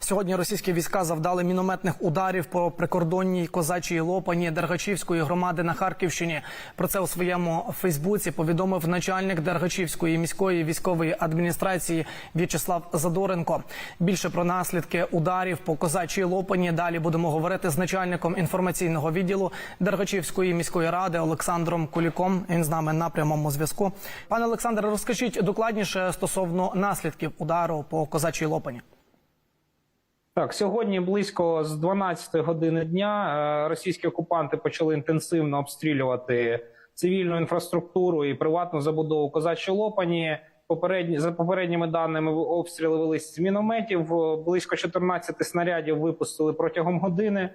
Сьогодні російські війська завдали мінометних ударів по прикордонній козачій лопані Дергачівської громади на Харківщині. Про це у своєму Фейсбуці повідомив начальник Дергачівської міської військової адміністрації В'ячеслав Задоренко. Більше про наслідки ударів по козачій лопані далі будемо говорити з начальником інформаційного відділу Дергачівської міської ради Олександром Куліком. Він з нами на прямому зв'язку. Пане Олександре, розкажіть докладніше стосовно наслідків удару по козачій лопані. Так, сьогодні близько з 12 години дня е, російські окупанти почали інтенсивно обстрілювати цивільну інфраструктуру і приватну забудову козачі лопані. Попередні за попередніми даними обстріли велись з мінометів. Е, Близько 14 снарядів випустили протягом години.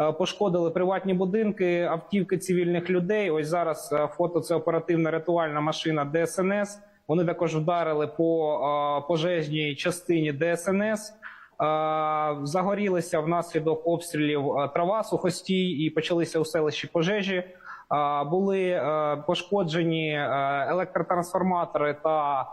Е, Пошкодили приватні будинки, автівки цивільних людей. Ось зараз фото це оперативна рятувальна машина ДСНС. Вони також вдарили по пожежній частині ДСНС. Е, Загорілися внаслідок обстрілів е, трава, сухостій і почалися у селищі пожежі. Е, Були пошкоджені електротрансформатори та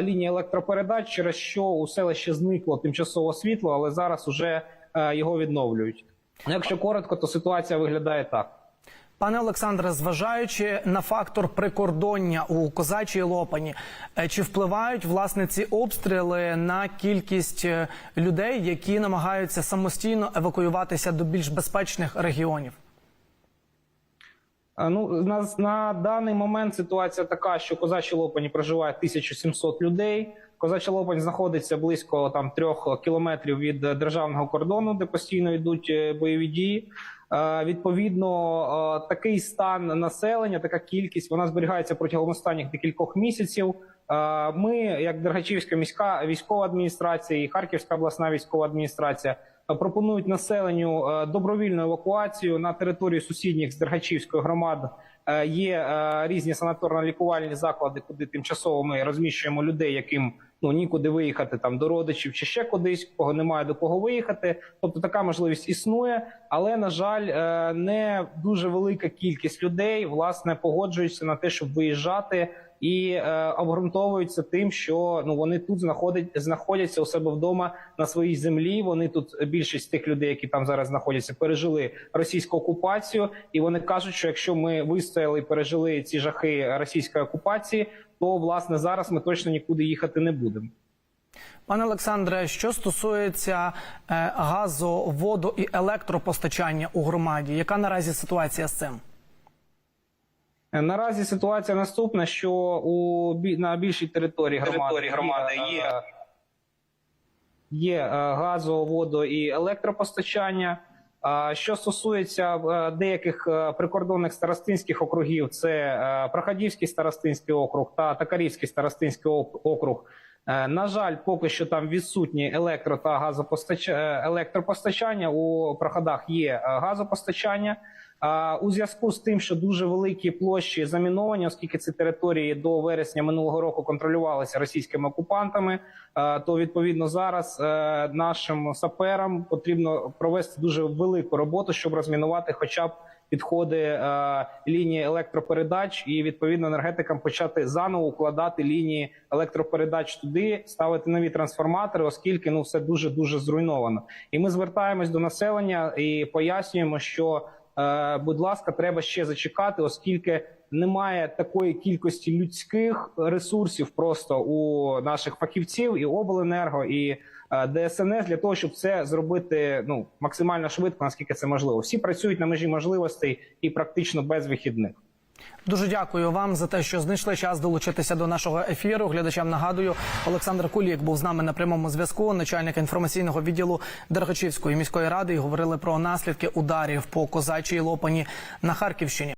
лінії електропередач, через що у селищі зникло тимчасово світло, але зараз уже е, його відновлюють. Якщо коротко, то ситуація виглядає так. Пане Олександре, зважаючи на фактор прикордоння у козачій лопані, е, чи впливають власне ці обстріли на кількість е, людей, які намагаються самостійно евакуюватися до більш безпечних регіонів? Ну на, на даний момент ситуація така, що в Козачій Лопані проживає 1700 людей. Козача Лопань знаходиться близько там трьох кілометрів від е, державного кордону, де постійно йдуть бойові дії. Е, Відповідно, е, такий стан населення, така кількість, вона зберігається протягом останніх декількох місяців. Е, Ми, як Дергачівська міська військова адміністрація і Харківська обласна військова адміністрація, пропонують населенню добровільну евакуацію на території сусідніх з Дергачівської громад. Е, Є різні санаторно-лікувальні заклади, куди тимчасово ми розміщуємо людей, яким ну нікуди виїхати там до родичів чи ще кудись, кого немає до кого виїхати. Тобто така можливість існує, але на жаль, е, не дуже велика кількість людей власне погоджуються на те, щоб виїжджати. І е, обґрунтовуються тим, що ну вони тут знаходять знаходяться у себе вдома на своїй землі. Вони тут більшість тих людей, які там зараз знаходяться, пережили російську окупацію, і вони кажуть, що якщо ми вистояли і пережили ці жахи російської окупації, то власне зараз ми точно нікуди їхати не будемо. Пане Олександре, що стосується е, газу, воду і електропостачання у громаді, яка наразі ситуація з цим? Наразі ситуація наступна: що у на більшій території громади, Території громади е, є. є е, газо, водо і електропостачання. Що стосується е, деяких прикордонних старостинських округів, це Проходівський старостинський округ та Такарівський старостинський округ. На жаль, поки що там відсутні електро та газопостачання електропостачання. У проходах є газопостачання. У зв'язку з тим, що дуже великі площі заміновані, оскільки ці території до вересня минулого року контролювалися російськими окупантами, то відповідно зараз е, нашим саперам потрібно провести дуже велику роботу, щоб розмінувати хоча б підходи е, лінії електропередач, і відповідно енергетикам почати заново укладати лінії електропередач туди, ставити нові трансформатори, оскільки ну все дуже дуже зруйновано. І ми звертаємось до населення і пояснюємо, що будь ласка, треба ще зачекати, оскільки немає такої кількості людських ресурсів просто у наших фахівців і обленерго і е, ДСНС для того, щоб це зробити ну максимально швидко, наскільки це можливо. Всі працюють на межі можливостей і практично без вихідних. Дуже дякую вам за те, що знайшли час долучитися до нашого ефіру. Глядачам нагадую, Олександр Кулік був з нами на прямому зв'язку, начальник інформаційного відділу Дергачівської міської ради. І говорили про наслідки ударів по козачій лопані на Харківщині.